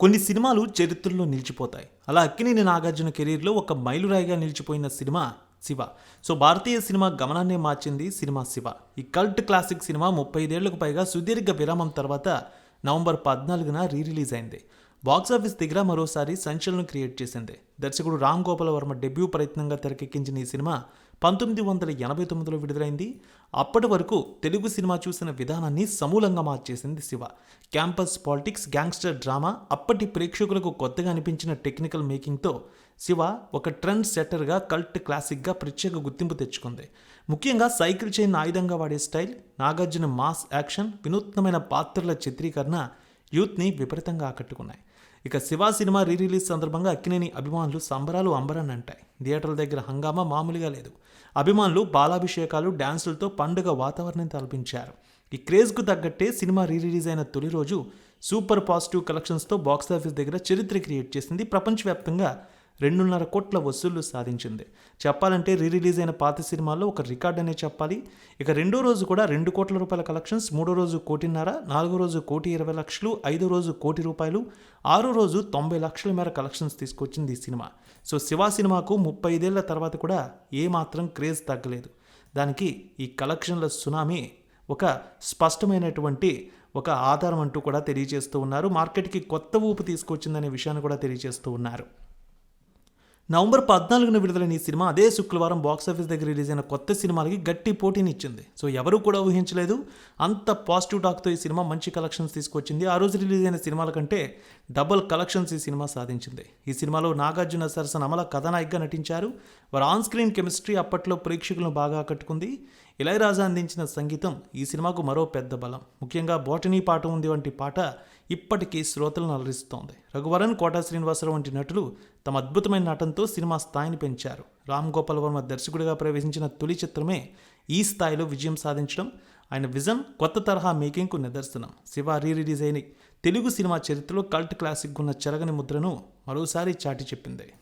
కొన్ని సినిమాలు చరిత్రలో నిలిచిపోతాయి. అలా అక్కినేని నాగార్జున కెరీర్లో ఒక మైలురాయిగా నిలిచిపోయిన సినిమా శివ. సో భారతీయ సినిమా గమనాన్నే మార్చింది సినిమా శివ. ఈ కల్ట్ క్లాసిక్ సినిమా ముప్పై ఐదేళ్ళకు పైగా సుదీర్ఘ విరామం తర్వాత నవంబర్ పద్నాలుగున రీ రిలీజ్ అయింది బాక్సాఫీస్ దగ్గర మరోసారి సంచలనం క్రియేట్ చేసింది. దర్శకుడు రామ్ గోపాల వర్మ డెబ్యూ ప్రయత్నంగా తెరకెక్కించిన ఈ సినిమా పంతొమ్మిది వందల ఎనభై తొమ్మిదిలో విడుదలైంది. అప్పటి వరకు తెలుగు సినిమా చూసిన విధానాన్ని సమూలంగా మార్చేసింది Shiva. Campus politics gangster drama అప్పటి ప్రేక్షకులకు కొత్తగా అనిపించిన టెక్నికల్ మేకింగ్తో శివ ఒక ట్రెండ్ సెట్టర్గా కల్ట్ క్లాసిక్గా ప్రత్యేక గుర్తింపు తెచ్చుకుంది. ముఖ్యంగా సైకిల్ చైన్ ఆయుధంగా వాడే స్టైల్ నాగార్జున మాస్ యాక్షన్ వినూత్నమైన పాత్రల చిత్రీకరణ యూత్ని విపరీతంగా ఆకట్టుకున్నాయి. ఇక శివ సినిమా రీ రిలీజ్ సందర్భంగా అక్కినేని అభిమానులు సంబరాలు అంబరాన్ని అంటాయి థియేటర్ల దగ్గర హంగామా మామూలుగా లేదు. అభిమానులు బాలాభిషేకాలు డ్యాన్సులతో పండుగ వాతావరణం తలపించారు. ఈ క్రేజ్కు తగ్గట్టే సినిమా రీ రిలీజ్ అయిన తొలి రోజు సూపర్ పాజిటివ్ కలెక్షన్స్తో బాక్సాఫీస్ దగ్గర చరిత్ర క్రియేట్ చేసింది ప్రపంచవ్యాప్తంగా రెండున్నర కోట్ల వసూళ్ళు సాధించింది. చెప్పాలంటే రీ రిలీజ్ అయిన పాత సినిమాల్లో ఒక రికార్డ్ అనే చెప్పాలి. ఇక రెండో రోజు కూడా రెండు కోట్ల రూపాయల కలెక్షన్స్ మూడో రోజు కోటిన్నర నాలుగో రోజు కోటి ఇరవై లక్షలు ఐదో రోజు కోటి రూపాయలు ఆరో రోజు తొంభై లక్షల మేర కలెక్షన్స్ తీసుకొచ్చింది ఈ సినిమా. సో శివ సినిమాకు ముప్పై ఐదేళ్ళ తర్వాత కూడా ఏమాత్రం క్రేజ్ తగ్గలేదు. దానికి ఈ కలెక్షన్ల సునామీ ఒక స్పష్టమైనటువంటి ఒక ఆధారం అంటూ కూడా తెలియజేస్తూ ఉన్నారు. మార్కెట్కి కొత్త ఊపు తీసుకొచ్చిందనే విషయాన్ని కూడా తెలియజేస్తూ ఉన్నారు. నవంబర్ పద్నాలుగున విడుదలైన ఈ సినిమా అదే శుక్రవారం బాక్సాఫీస్ దగ్గర రిలీజ్ అయిన కొత్త సినిమాలకి గట్టి పోటీని ఇచ్చింది. సో ఎవరు కూడా ఊహించలేదు అంత పాజిటివ్ టాక్తో ఈ సినిమా మంచి కలెక్షన్స్ తీసుకొచ్చింది. ఆ రోజు రిలీజ్ అయిన సినిమాల కంటే డబుల్ కలెక్షన్స్ ఈ సినిమా సాధించింది. ఈ సినిమాలో నాగార్జున సరసన అమల కథానాయికగా నటించారు. వారి ఆన్ స్క్రీన్ కెమిస్ట్రీ అప్పట్లో ప్రేక్షకులను బాగా ఆకట్టుకుంది. ఇళయరాజా అందించిన సంగీతం ఈ సినిమాకు మరో పెద్ద బలం. ముఖ్యంగా బోటనీ పాట ఉంది వంటి పాట ఇప్పటికీ శ్రోతలను అలరిస్తోంది. రఘువరన్ కోటా శ్రీనివాసరావు వంటి నటులు తమ అద్భుతమైన నటనతో సినిమా స్థాయిని పెంచారు. రామ్ గోపాల్ వర్మ దర్శకుడిగా ప్రవేశించిన తొలి చిత్రమే ఈ స్థాయిలో విజయం సాధించడం ఆయన విజన్ కొత్త తరహా మేకింగ్కు నిదర్శనం. శివ రీ రిలీజ్ అయిన తెలుగు సినిమా చరిత్రలో కల్ట్ క్లాసిక్ ఉన్న చెరగని ముద్రను మరోసారి చాటి చెప్పింది.